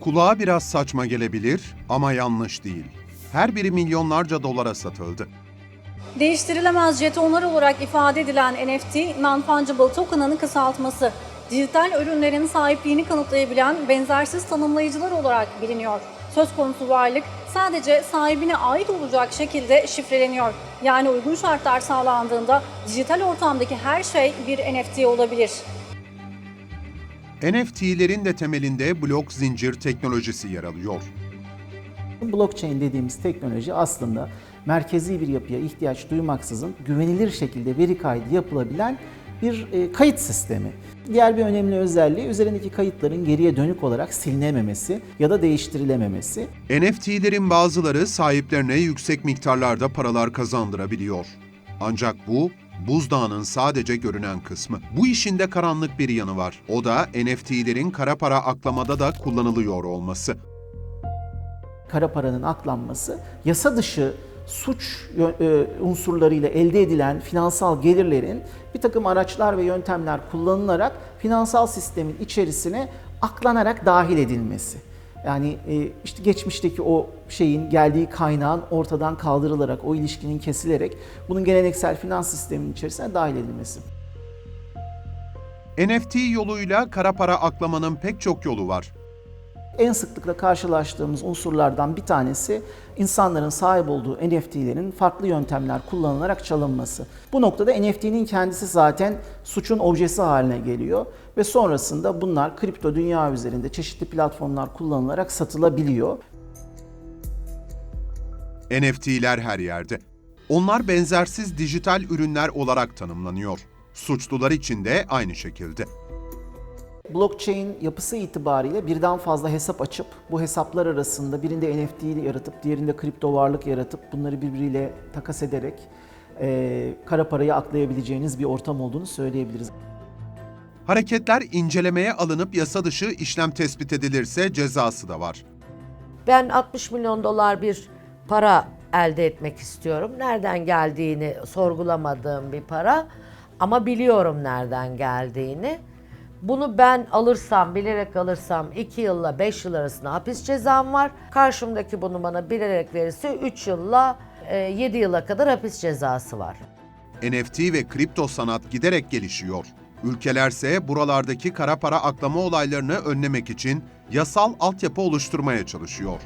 Kulağa biraz saçma gelebilir ama yanlış değil. Her biri milyonlarca dolara satıldı. Değiştirilemez jetonlar olarak ifade edilen NFT, Non-Fungible Token'ın kısaltması. Dijital ürünlerin sahipliğini kanıtlayabilen benzersiz tanımlayıcılar olarak biliniyor. Söz konusu varlık sadece sahibine ait olacak şekilde şifreleniyor. Yani uygun şartlar sağlandığında dijital ortamdaki her şey bir NFT olabilir. NFT'lerin de temelinde blok zincir teknolojisi yer alıyor. Blockchain dediğimiz teknoloji aslında merkezi bir yapıya ihtiyaç duymaksızın güvenilir şekilde veri kaydı yapılabilen bir e, kayıt sistemi. Diğer bir önemli özelliği üzerindeki kayıtların geriye dönük olarak silinememesi ya da değiştirilememesi. NFT'lerin bazıları sahiplerine yüksek miktarlarda paralar kazandırabiliyor. Ancak bu buzdağının sadece görünen kısmı. Bu işin de karanlık bir yanı var. O da NFT'lerin kara para aklamada da kullanılıyor olması. Kara paranın aklanması yasa dışı suç e, unsurlarıyla elde edilen finansal gelirlerin bir takım araçlar ve yöntemler kullanılarak finansal sistemin içerisine aklanarak dahil edilmesi. Yani e, işte geçmişteki o şeyin geldiği kaynağın ortadan kaldırılarak, o ilişkinin kesilerek bunun geleneksel finans sisteminin içerisine dahil edilmesi. NFT yoluyla kara para aklamanın pek çok yolu var. En sıklıkla karşılaştığımız unsurlardan bir tanesi insanların sahip olduğu NFT'lerin farklı yöntemler kullanılarak çalınması. Bu noktada NFT'nin kendisi zaten suçun objesi haline geliyor ve sonrasında bunlar kripto dünya üzerinde çeşitli platformlar kullanılarak satılabiliyor. NFT'ler her yerde. Onlar benzersiz dijital ürünler olarak tanımlanıyor. Suçlular için de aynı şekilde. Blockchain yapısı itibariyle birden fazla hesap açıp bu hesaplar arasında birinde NFT yaratıp diğerinde kripto varlık yaratıp bunları birbiriyle takas ederek eee, kara parayı aklayabileceğiniz bir ortam olduğunu söyleyebiliriz. Hareketler incelemeye alınıp yasa dışı işlem tespit edilirse cezası da var. Ben 60 milyon dolar bir para elde etmek istiyorum. Nereden geldiğini sorgulamadığım bir para ama biliyorum nereden geldiğini. Bunu ben alırsam, bilerek alırsam 2 yılla 5 yıl arasında hapis cezam var. Karşımdaki bunu bana bilerek verirse 3 yılla 7 yıla kadar hapis cezası var. NFT ve kripto sanat giderek gelişiyor. Ülkelerse buralardaki kara para aklama olaylarını önlemek için yasal altyapı oluşturmaya çalışıyor.